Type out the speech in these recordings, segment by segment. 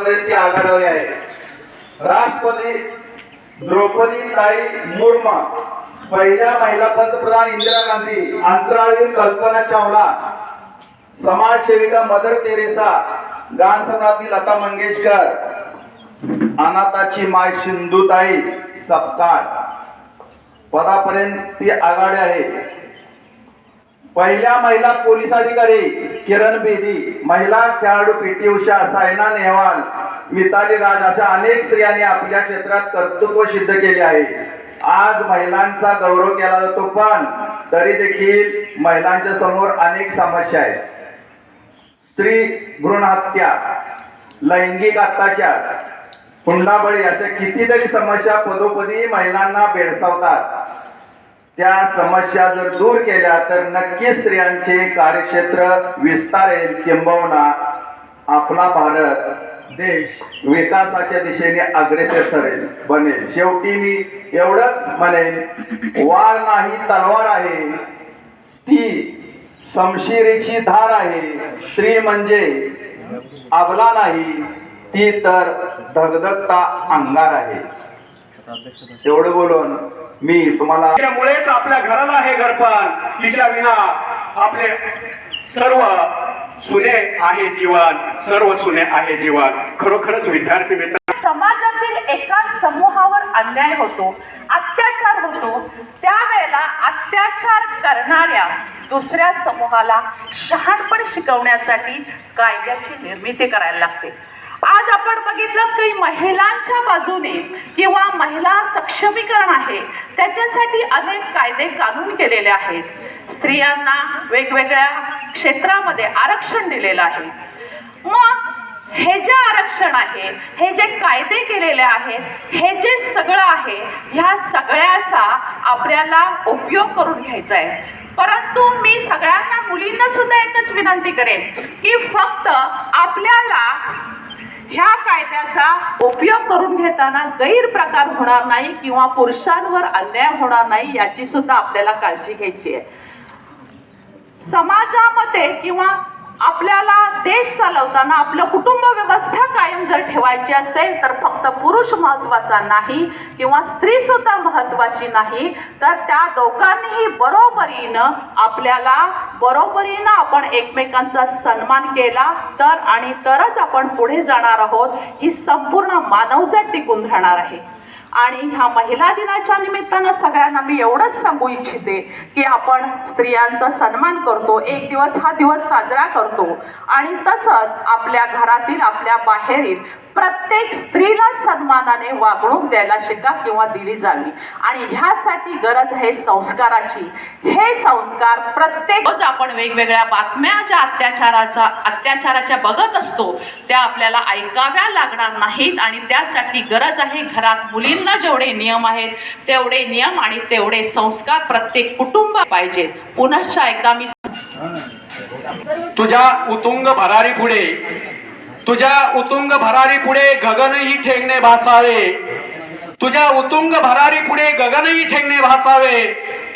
आतापर्यंत ती आहे. राष्ट्रपती द्रौपदी ताई मुर्मा पहिल्या महिला पंतप्रधान इंदिरा गांधी अंतराळवीर कल्पना चावला समाजसेविका मदर तेरेसा गानसम्राज्ञी लता मंगेशकर अनाथाची माय सिंधुताई सपकाळ. पदापर्यंत ती आघाडी आहे. पहिल्या महिला पोलीस अधिकारी किरण बेदी महिला खेळाडू पी टी उषा सायना नेहवाल मिताली राज अशा अनेक स्त्रियांनी आपल्या क्षेत्रात कर्तृत्व सिद्ध केले आहे. आज महिलांचा गौरव केला जातो पण तरी देखील महिलांच्या समोर अनेक समस्या आहेत. स्त्री भ्रूण हत्या लैंगिक अत्याचार हुंडाबळी अशा कितीतरी समस्या पदोपदी महिलांना भेडसावतात. त्या समस्या जर दूर केल्या तर नक्की स्त्रियांचे कार्यक्षेत्र विस्तारेल किंबहुना आपला भारत देश विकासाच्या दिशेने अग्रेसर ठरेल बनेल. शेवटी मी एवढंच म्हणेन वार नाही तलवार आहे ती समशिरीची धार आहे. स्त्री म्हणजे अबला नाही ती तर धगधगता अंगार आहे. एवढं बोलून मी तुम्हाला त्यामुळेच आपल्या घराला हे घरपण तिच्या विना आपले सर्व सुने आहे जीवन सर्व सुने आहे जीवन. खरोखरच विद्यार्थी मित्र समाजातील एका समूहावर अन्याय होतो अत्याचार होतो त्यावेळेला अत्याचार करणाऱ्या दुसऱ्या समूहाला शहाणपण शिकवण्यासाठी कायद्याची निर्मिती करायला लागते. आज आपण बघितलं की महिलांच्या बाजूने किंवा महिला सक्षमीकरण आहे त्याच्यासाठी अनेक कायदे कानून केलेले आहेत. स्त्रियांना वेगवेगळ्या क्षेत्रामध्ये आरक्षण दिलेलं आहे. मग हे जे आरक्षण आहे हे जे कायदे केलेले आहेत हे जे सगळं आहे ह्या सगळ्याचा आपल्याला उपयोग करून घ्यायचा आहे. परंतु मी सगळ्यांना मुलींना सुद्धा एकच विनंती करेन की फक्त आपल्याला ह्या कायद्याचा उपयोग करून घेताना गैरप्रकार होणार नाही किंवा पुरुषांवर अन्याय होणार नाही याची सुद्धा आपल्याला काळजी घ्यायची आहे. समाजामध्ये किंवा आपल्याला देश चालवताना आपलं कुटुंब व्यवस्था कायम जर ठेवायची असेल तर फक्त पुरुष महत्त्वाचा नाही किंवा स्त्री सुद्धा महत्वाची नाही तर त्या दोघांनीही बरोबरीनं आपल्याला बरोबरीनं आपण एकमेकांचा सन्मान केला तर आणि तरच आपण पुढे जाणार आहोत ही संपूर्ण मानवजात टिकून राहणार आहे. आणि ह्या महिला दिनाच्या निमित्तानं सगळ्यांना मी एवढंच सांगू इच्छिते की आपण स्त्रियांचा सन्मान करतो एक दिवस हा दिवस साजरा करतो. आणि तसंच आपल्या घरातील आपल्या बाहेरील प्रत्येक स्त्रीला सन्मानाने वागणूक द्यायला शिका किंवा दिली जावी. आणि ह्यासाठी गरज आहे संस्काराची. हे संस्कार प्रत्येक रोज आपण वेगवेगळ्या बातम्या ज्या अत्याचाराचा अत्याचाराच्या बघत असतो त्या आपल्याला ऐकाव्या लागणार नाहीत आणि त्यासाठी गरज आहे घरात मुलींना जेवढे नियम आहेत तेवढे नियम आणि तेवढे संस्कार प्रत्येक कुटुंब पाहिजेत पुनश्च एकदा मी. तुझ्या उतुंग भरारी पुढे तुझ्या उतुंग भरारी पुढे गगनही ठेंगणे भासावे. तुझ्या उतुंग भरारी पुढे गगनही ठेंगणे भासावे.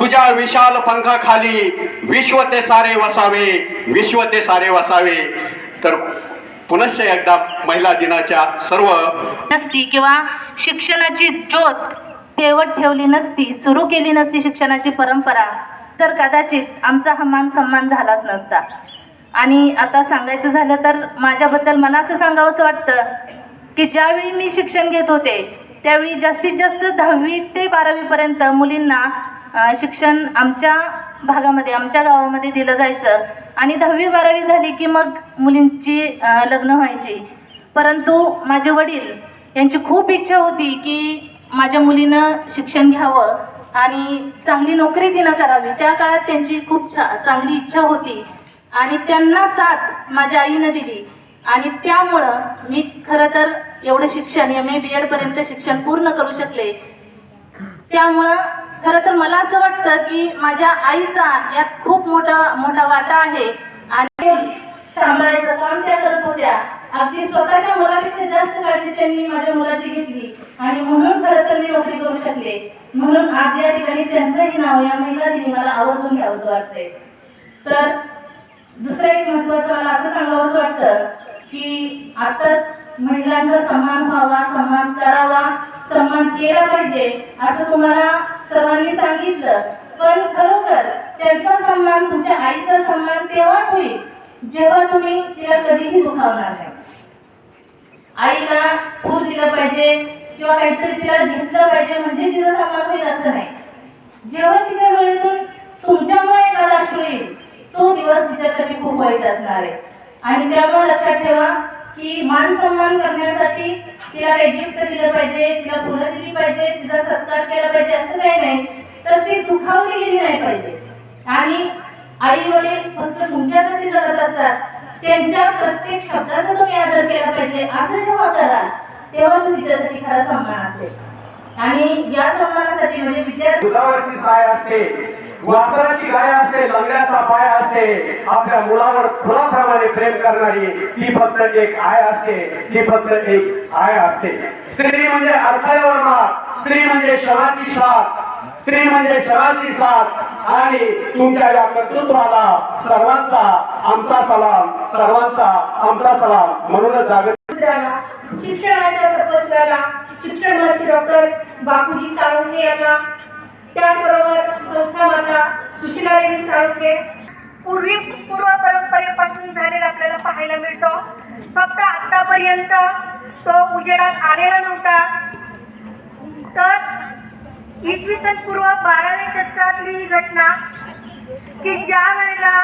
तुझ्या विशाल पंखाखाली विश्व ते सारे वसावे. विश्व ते सारे वसावे. तर पुनश्च एकदा महिला दिनाच्या सर्व नसती किंवा शिक्षणाची ज्योत तेवत ठेवली नसती सुरू केली नसती शिक्षणाची परंपरा तर कदाचित आमचा हा मान सन्मान झालाच नसता. आणि आता सांगायचं झालं तर माझ्याबद्दल मला असं सांगावंसं वाटतं की ज्यावेळी मी शिक्षण घेत होते त्यावेळी जास्तीत जास्त दहावी ते बारावीपर्यंत मुलींना शिक्षण आमच्या भागामध्ये आमच्या गावामध्ये दिलं जायचं. आणि दहावी बारावी झाली की मग मुलींची लग्न व्हायची. परंतु माझे वडील यांची खूप इच्छा होती की माझ्या मुलीनं शिक्षण घ्यावं आणि चांगली नोकरी तिनं करावी. त्या काळात त्यांची खूप छा चांगली इच्छा होती. आणि त्यांना साथ माझ्या आईनं दिली. आणि त्यामुळं मी खरं तर एवढं शिक्षण एम ए बी एडपर्यंत शिक्षण पूर्ण करू शकले. त्यामुळं खरं तर मला असं वाटतं की माझ्या आईचा यात खूप मोठा मोठा वाटा आहे. आणि सांभाळायचं काम त्या करत होत्या. अगदी स्वतःच्या मुलापेक्षा जास्त काळजी त्यांनी माझ्या मुलाची घेतली. आणि म्हणून खरं तर मी नोकरी करू शकले. म्हणून आज या ठिकाणी त्यांचंही नाव या महिला दिनी मला आवर्जून घ्यावंसं वाटतंय. तर असं सांगावं असं वाटतं की आताच महिलांचा सन्मान व्हावा सन्मान करावा सन्मान केला पाहिजे असं तुम्हाला सर्वांनी सांगितलं. पण खरोखर त्यांचा सन्मान तुमच्या आईचा सन्मान तेव्हाच होईल जेव्हा तुम्ही तिला कधीही दुखावणार नाही. आईला फूल दिलं पाहिजे किंवा काहीतरी तिला घेतलं पाहिजे म्हणजे तिचा सन्मान होईल असं नाही. जेव्हा तिच्या डोळ्यातून तुमच्यामुळे एखादा अश्रू येईल तो दिवस तिच्यासाठी खूप वाईट असणार आहे. आणि त्यामुळे लक्षात ठेवा की मान सन्मान करण्यासाठी तिला काही गिफ्ट दिलं पाहिजे तिला फुलं दिली पाहिजे तिचा सत्कार केला पाहिजे असं काही नाही तर ती दुखावली गेली नाही पाहिजे. आणि आई वडील फक्त तुमच्यासाठी जगत असतात. त्यांच्या प्रत्येक शब्दाचा तुम्ही आदर केला पाहिजे असं जेव्हा कराल तेव्हा तो तिच्यासाठी खरा सन्मान असेल. आणि या सन्मानासाठी म्हणजे विद्यार्थी असते. वासराची गाय असते लंगड्याचा पाय असते आपल्या मुलावर फुलाप्रमाणे प्रेम करणारी ती फक्त एक आय असते ती फक्त एक आय असते. स्त्री म्हणजे अर्थावर मार स्त्री म्हणजे शहाची साथ स्त्री म्हणजे शहाची साथ. आणि तुमच्या या कर्तृत्वाला सर्वांचा आमचा सलाम सर्वांचा आमचा सलाम म्हणूनच जागृत शिक्षणाच्या तपस्याला शिक्षण महर्षी डॉक्टर बापूजी साळुंखे यांना त्याचबरोबर संस्था माता सुशीलादेवी साळुंखे. पूर्वी पूर्व परंपरेपासून झालेला आपल्याला पाहायला मिळतो. फक्त आतापर्यंत तो उजेडात आलेला नव्हता. तर इसवी सन पूर्व बाराव्या शतकातली ही घटना की ज्या वेळेला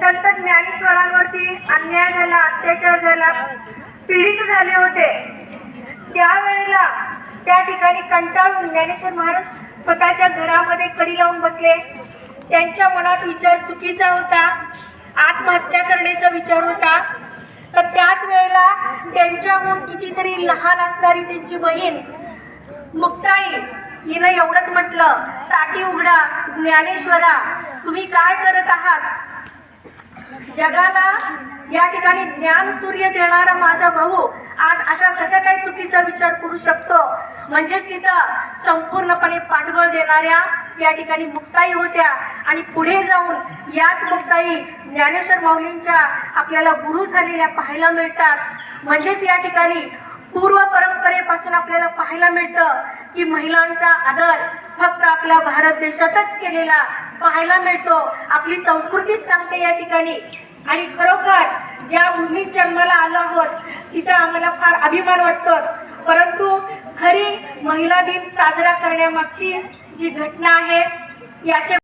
संत ज्ञानेश्वरांवरती अन्याय झाला अत्याचार झाला पीडित झाले होते त्यावेळेला त्या ठिकाणी कंटाळून ज्ञानेश्वर महाराज स्वतःच्या घरामध्ये कडी लावून बसले. त्यांच्या मनात विचार चुकीचा होता. आत्महत्या करण्याचा विचार होता. तर त्याच वेळेला त्यांच्याहून कितीतरी लहान असणारी त्यांची बहीण मुक्ताई हिनं एवढंच म्हटलं टाकी उघडा ज्ञानेश्वरा तुम्ही काय करत आहात? जगाला या ठिकाणी ज्ञान सूर्य देणारा माझा भाऊ आज असा कसा काय चुकीचा विचार करू शकतो? म्हणजेच तिथं संपूर्णपणे पाठबळ देणाऱ्या या ठिकाणी मुक्ताई होत्या. आणि पुढे जाऊन याच मुक्ताई ज्ञानेश्वर माऊलींच्या आपल्याला गुरु झालेल्या पाहायला मिळतात. म्हणजेच या ठिकाणी पूर्व परंपरेपासून आपल्याला पाहायला मिळतं की महिलांचा आदर फक्त आपल्या भारत देशातच केलेला पाहायला मिळतो. आपली संस्कृतीच सांगते या ठिकाणी. आणि खरोखर ज्या भूमीत जन्माला आलो आहोत तिथं आम्हाला फार अभिमान वाटतो. परंतु खरी महिला दिन साजरा करण्यामागची जी घटना आहे याचे